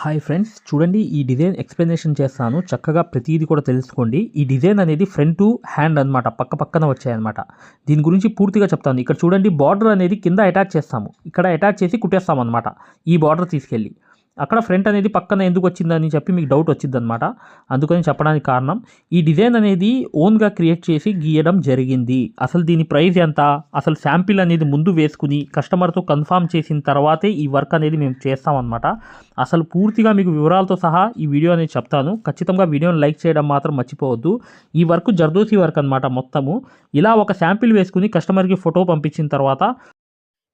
Hi friends చూడండి ఈ design explanation చేస్తాను. చక్కగా ప్రతిదీ కూడా తెలుసుకోండి. ఈ డిజైన్ అనేది ఫ్రంట్ టు హ్యాండ్ అన్నమాట పక్క పక్కన వచ్చాయన్నమాట. దీని గురించి పూర్తిగా చెప్తాను. ఇక్కడ చూడండి బార్డర్ అనేది కింద అటాచ్ చేస్తాము. ఇక్కడ అటాచ్ చేసి కుట్టేస్తాం అనమాట ఈ బార్డర్ తీసుకెళ్ళి. అక్కడ ఫ్రంట్ అనేది పక్కన ఎందుకు వచ్చిందని చెప్పి మీకు డౌట్ వచ్చింది అనమాట అందుకని చెప్పడానికి కారణం ఈ డిజైన్ అనేది ఓన్గా క్రియేట్ చేసి గీయడం జరిగింది. అసలు దీని ప్రైస్ ఎంత? అసలు శాంపిల్ అనేది ముందు వేసుకుని కస్టమర్తో కన్ఫామ్ చేసిన తర్వాతే ఈ వర్క్ అనేది మేము చేస్తామన్నమాట. అసలు పూర్తిగా మీకు వివరాలతో సహా ఈ వీడియో అనేది చెప్తాను. ఖచ్చితంగా వీడియోని లైక్ చేయడం మాత్రం మర్చిపోవద్దు. ఈ వర్క్ జర్దోసి వర్క్ అనమాట మొత్తము. ఇలా ఒక శాంపిల్ వేసుకుని కస్టమర్కి ఫోటో పంపించిన తర్వాత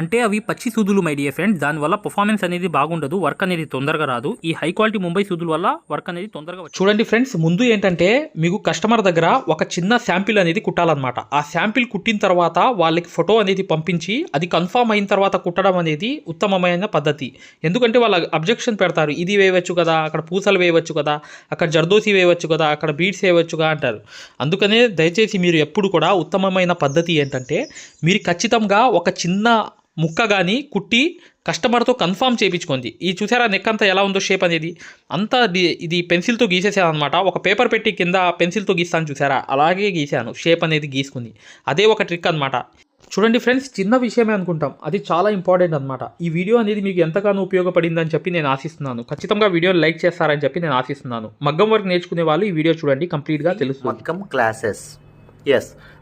అంటే అవి పచ్చి సూదులు మై డియర్ ఫ్రెండ్స్ దానివల్ల పర్ఫార్మెన్స్ అనేది బాగుండదు వర్క్ అనేది తొందరగా రాదు. ఈ హై క్వాలిటీ ముంబై సూదుల వల్ల వర్క్ అనేది తొందరగా చూడండి ఫ్రెండ్స్ ముందు ఏంటంటే మీకు కస్టమర్ దగ్గర ఒక చిన్న శాంపిల్ అనేది కుట్టాలన్నమాట. ఆ శాంపిల్ కుట్టిన తర్వాత వాళ్ళకి ఫోటో అనేది పంపించి అది కన్ఫామ్ అయిన తర్వాత కుట్టడం అనేది ఉత్తమమైన పద్ధతి. ఎందుకంటే వాళ్ళు అబ్జెక్షన్ పెడతారు ఇది వేయవచ్చు కదా అక్కడ పూసలు వేయవచ్చు కదా అక్కడ జర్దోసి వేయవచ్చు కదా అక్కడ బీడ్స్ వేయవచ్చుగా అంటారు. అందుకనే దయచేసి మీరు ఎప్పుడు కూడా ఉత్తమమైన పద్ధతి ఏంటంటే మీరు ఖచ్చితంగా ఒక చిన్న ముక్క కానీ కుట్టి కస్టమర్తో కన్ఫామ్ చేయించుకుంది ఈ చూసారా నెక్ అంతా ఎలా ఉందో షేప్ అనేది? అంతా ఇది పెన్సిల్తో గీసేసాను అనమాట ఒక పేపర్ పెట్టి కింద పెన్సిల్తో గీస్తాను చూసారా? అలాగే గీశాను షేప్ అనేది గీసుకుంది అదే ఒక ట్రిక్ అనమాట చూడండి ఫ్రెండ్స్ చిన్న విషయమే అనుకుంటాం. అది చాలా ఇంపార్టెంట్ అనమాట ఈ వీడియో అనేది మీకు ఎంతగానో ఉపయోగపడిందని చెప్పి నేను ఆశిస్తున్నాను. ఖచ్చితంగా వీడియోని లైక్ చేస్తారని చెప్పి నేను ఆశిస్తున్నాను. మగ్గం వర్క్ నేర్చుకునే వాళ్ళు ఈ వీడియో చూడండి కంప్లీట్గా తెలుసు మగ్గం క్లాసెస్. ఎస్